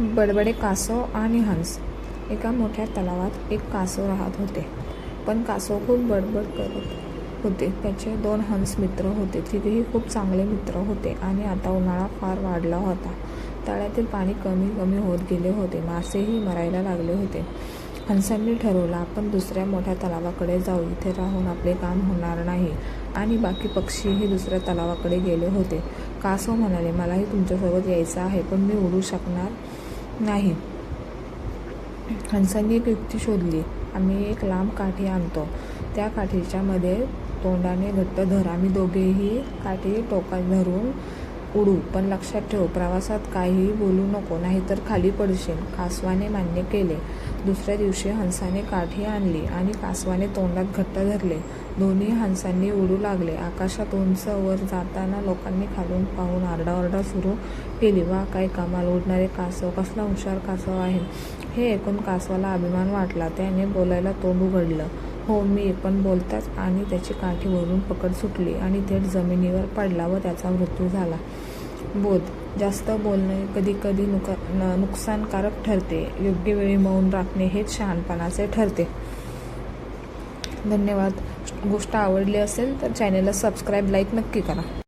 बडबडे कासव आणि हंस. एका मोठ्या तलावात एक कासव राहत होते. पण कासव खूप बडबड करत होते. त्याचे दोन हंस मित्र होते. तिघेही खूप चांगले मित्र होते आणि आता उन्हाळा फार वाढला होता. तळ्यातील पाणी कमी कमी होत गेले होते. मासेही मरायला लागले होते. हंसांनी ठरवलं आपण दुसऱ्या मोठ्या तलावाकडे जाऊ. इथे राहून आपले काम होणार नाही. आणि बाकी पक्षीही दुसऱ्या तलावाकडे गेले होते. कासव म्हणाले मलाही तुमच्यासोबत यायचं आहे पण मी उडू शकणार नाही. हंसांनी एक युक्ती शोधली. आम्ही एक लांब काठी आणतो. त्या काठीच्या मध्ये तोंडाने घट्ट धर. आम्ही दोघेही काठी टोकात धरून उडू. पण लक्षात ठेव प्रवासात काहीही बोलू नको नाहीतर खाली पडशील कासवाने मान्य केले. दुसऱ्या दिवशी हंसाने काठी आणली आणि कासवाने तोंडात घट्ट धरले. दोन्ही हंसांनी उडू लागले. आकाशात उंच वर जाताना लोकांनी खालून पाहून आरडाओरडा सुरू केली. वा काय कमाल! उडणारे कासव! कसला हुशार कासव आहे. हे ऐकून कासवाला अभिमान वाटला. त्याने बोलायला तोंड उघडलं. हो मी पण बोलताच आणि त्याची काठी वरून पकड सुटली आणि थेट जमिनीवर पडला व त्याचा मृत्यू झाला. बोध. जास्त बोलणे कधी कधी नुक नुकसानकारक ठरते. योग्य वेळी मौन राखणे हेच शहाणपणाचे ठरते. धन्यवाद. गोष्ट आवडली असेल तर चॅनेलला सबस्क्राईब लाईक नक्की करा.